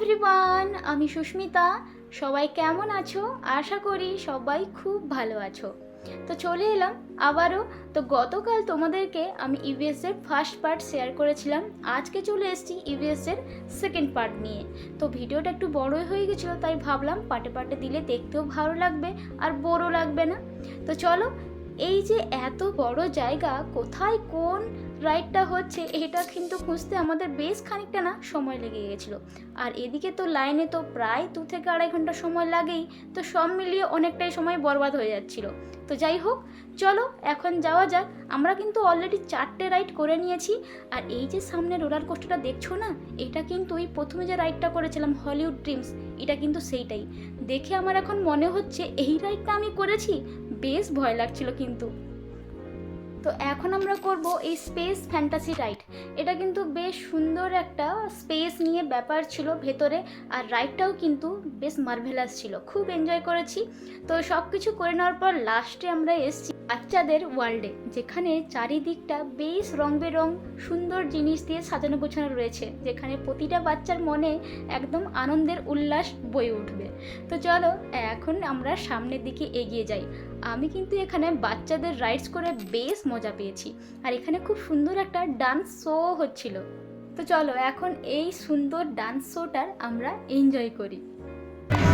Everyone আমি সুস্মিতা। সবাই কেমন আছো? আশা করি সবাই খুব ভালো আছো। তো চলে এলাম আবারও। তো গতকাল তোমাদেরকে আমি ইভিএস এর ফার্স্ট পার্ট শেয়ার করেছিলাম। আজকে চলে এসেছি ইভিএস এর সেকেন্ড পার্ট নিয়ে। তো ভিডিওটা একটু বড়ই হয়ে গেছিল, তাই ভাবলাম পার্টে পার্টে দিলে দেখতেও ভালো লাগবে আর বোরও লাগবে না। তো চলো এই যে এত বড় জায়গা, কোথায় কোন রাইডটা হচ্ছে, এটা কিন্তু খুঁজতে আমাদের বেশ খানিকটা না সময় লেগে গেছিল। আর এদিকে তো লাইনে তো প্রায় দু থেকে আড়াই ঘণ্টা সময় লাগেই, তো সব মিলিয়ে অনেকটাই সময় বরবাদ হয়ে যাচ্ছিল। তো যাই হোক, চলো এখন যাওয়া যাক। আমরা কিন্তু অলরেডি চারটে রাইড করে নিয়েছি, আর এই যে সামনে রোলার কোস্টারটা দেখছ না, এটা কিন্তু ওই প্রথমে যে রাইডটা করেছিলাম হলিউড ড্রিমস এটা কিন্তু সেইটাই। দেখে আমার এখন মনে হচ্ছে, এই রাইডটা আমি করেছি? বেশ ভয় লাগছিল কিন্তু। তো এখন আমরা করব এই স্পেস ফ্যান্টাসি রাইড। এটা কিন্তু বেশ সুন্দর একটা স্পেস নিয়ে ব্যাপার ছিল ভেতরে, আর রাইডটাও কিন্তু বেশ মার্ভেলাস ছিল। খুব এনজয় করেছি। তো সব কিছু করে নেওয়ার পর লাস্টে আমরা এসেছি বাচ্চাদের ওয়ার্ল্ডে যেখানে চারিদিকটা বেশ রং বেরং সুন্দর জিনিস দিয়ে সাজানো গোছানো রয়েছে, যেখানে প্রতিটা বাচ্চার মনে একদম আনন্দের উল্লাস বয়ে উঠবে। তো চলো, এখন আমরা সামনের দিকে এগিয়ে যাই। আমি কিন্তু এখানে বাচ্চাদের রাইডস করে বেশ মজা পেয়েছি, আর এখানে খুব সুন্দর একটা ডান্স শো হচ্ছিল। তো চলো, এখন এই সুন্দর ডান্স শোটার আমরা এনজয় করি।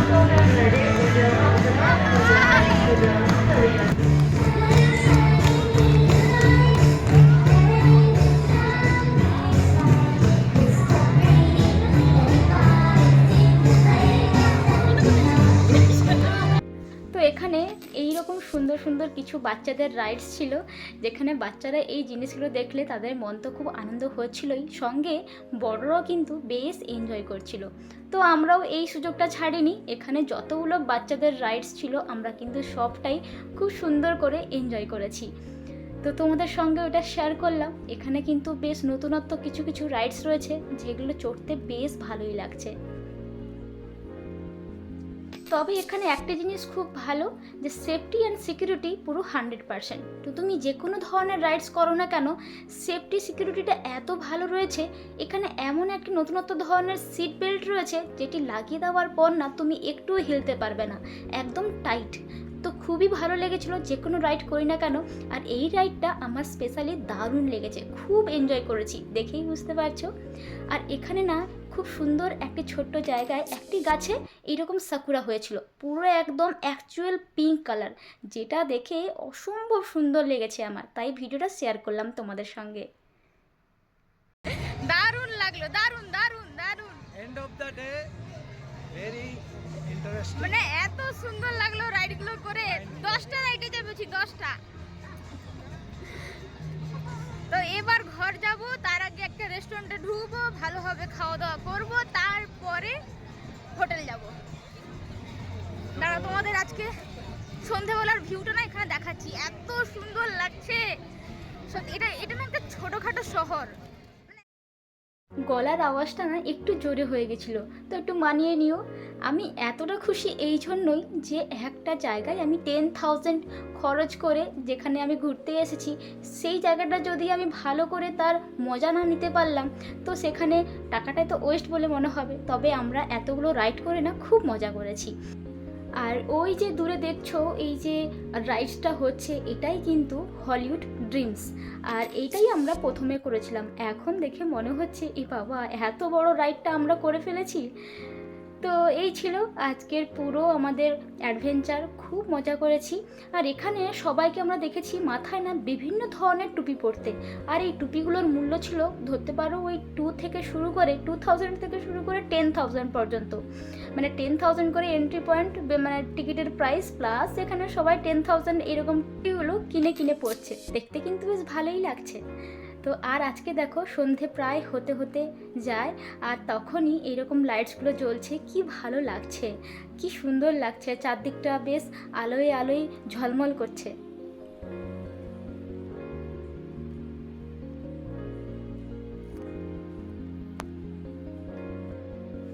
তো এখানে এই রকম সুন্দর সুন্দর কিছু বাচ্চাদের রাইডস ছিল, যেখানে বাচ্চারা এই জিনিসগুলো দেখলে তাদের মন তো খুব আনন্দ হচ্ছিলই। সঙ্গে বড়রাও কিন্তু বেশ এনজয় করছিল। তো আমরাও এই সুযোগটা ছাড়িনি। এখানে যতগুলো বাচ্চাদের রাইডস ছিল, আমরা কিন্তু সবটাই খুব সুন্দর করে এনজয় করেছি। তো তোমাদের সঙ্গে ওটা শেয়ার করলাম। এখানে কিন্তু বেশ নতুনত্ব কিছু কিছু রাইডস রয়েছে, যেগুলো চড়তে বেশ ভালোই লাগছে। তবে এখানে একটা জিনিস খুব ভালো, যে সেফটি অ্যান্ড সিকিউরিটি পুরো হান্ড্রেড পারসেন্ট তো তুমি যে কোনো ধরনের রাইডস করো না কেন সেফটি সিকিউরিটিটা এত ভালো রয়েছে, এখানে এমন একটি নতুনত্ব ধরনের সিট বেল্ট রয়েছে, যেটি লাগিয়ে দেওয়ার পর না তুমি একটুও হিলতে পারবে না, একদম টাইট তো খুবই ভালো লেগেছিল যে কোনো রাইড করি না কেন, আর এই রাইডটা আমার স্পেশালি দারুণ লেগেছে, খুব এনজয় করেছি, দেখেই বুঝতে পারছ। আর এখানে না খুব সুন্দর একটি ছোট্ট জায়গায় একটি গাছে এইরকম সাকুরা হয়েছিল। পুরো একদম অ্যাকচুয়াল পিঙ্ক কালার যেটা দেখে অসম্ভব সুন্দর লেগেছে আমার। তাই ভিডিওটা শেয়ার করলাম তোমাদের সঙ্গে। দারুণ লাগল দারুণ দারুণ দারুণ। End of the day very interesting মানে এত সুন্দর লাগল রাইডগুলো করে। দশটা রাইডে যাবেছি দশটা। তো এবার ঘর যাব তার আগে ভালোভাবে খাওয়া দাওয়া করব, তারপরে হোটেল যাব। দাঁড়া তোমাদের আজকে সন্ধেবেলার ভিউটা না এখানে দেখাচ্ছি। এত সুন্দর লাগছে। এটা এটা না একটা ছোটোখাটো শহর। গলার আওয়াজটা না একটু জোরে হয়ে গেছিল। তো একটু মানিয়ে নিও। আমি এতটা খুশি এই জন্যই যে একটা জায়গায় আমি টেন থাউজেন্ড খরচ করে যেখানে আমি ঘুরতে এসেছি, সেই জায়গাটা যদি আমি ভালো করে তার মজা না নিতে পারলাম, তো সেখানে টাকাটাই তো ওয়েস্ট বলে মনে হবে। তবে আমরা এতগুলো রাইড করে না, খুব মজা করেছি। আর ওই যে দূরে দেখছ, এই যে রাইডসটা হচ্ছে, এটাই কিন্তু হলিউড ড্রিমস আর এইটাই আমরা প্রথমে করেছিলাম। এখন দেখে মনে হচ্ছে, এ বাবা, এত বড় রাইডটা আমরা করে ফেলেছি? তো এই ছিল আজকের পুরো আমাদের অ্যাডভেঞ্চার খুব মজা করেছি। আর এখানে সবাইকে আমরা দেখেছি মাথায় না বিভিন্ন ধরনের টুপি পরতে। আর এই টুপিগুলোর মূল্য ছিল, ধরতে পারো ওই টু থেকে শুরু করে টু থাউজেন্ড থেকে শুরু করে টেন থাউজেন্ড পর্যন্ত। মানে টেন থাউজেন্ড করে এন্ট্রি পয়েন্ট মানে টিকিটের প্রাইস প্লাস এখানে সবাই টেন থাউজেন্ড এরকম টিগুলো কিনে কিনে পড়ছে দেখতে কিন্তু বেশ ভালোই লাগছে। তো আর আজকে দেখো সন্ধে প্রায় হতে হতে যায়, আর তখনই এরকম লাইটসগুলো জ্বলছে, কি ভালো লাগছে, কি সুন্দর লাগছে, চারদিকটা বেশ আলোয় আলোয় ঝলমল করছে।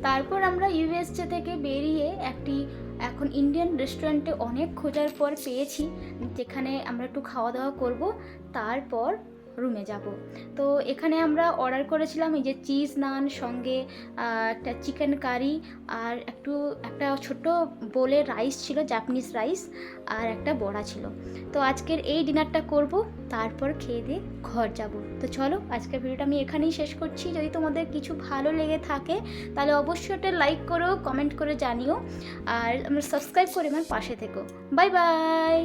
তারপর আমরা ইউএসজে থেকে বেরিয়ে একটি এখন ইন্ডিয়ান রেস্টুরেন্টে অনেক খোঁজার পর পেয়েছি, যেখানে আমরা একটু খাওয়া দাওয়া করব। তারপর রুমে যাব। তো এখানে আমরা অর্ডার করেছিলাম এই যে চিজ নান সঙ্গে একটা চিকেন কারি আর একটু, একটা ছোট্ট বোলে রাইস ছিল জাপানিজ রাইস আর একটা বড়া ছিল। তো আজকের এই ডিনারটা করব, তারপর খেয়ে দিয়ে ঘর যাব। তো চলো, আজকের ভিডিওটা আমি এখানেই শেষ করছি। যদি তোমাদের কিছু ভালো লেগে থাকে, তাহলে অবশ্যই একটা লাইক করো কমেন্ট করে জানিও, আর আমার সাবস্ক্রাইব করে আমার পাশে থেকো। Bye bye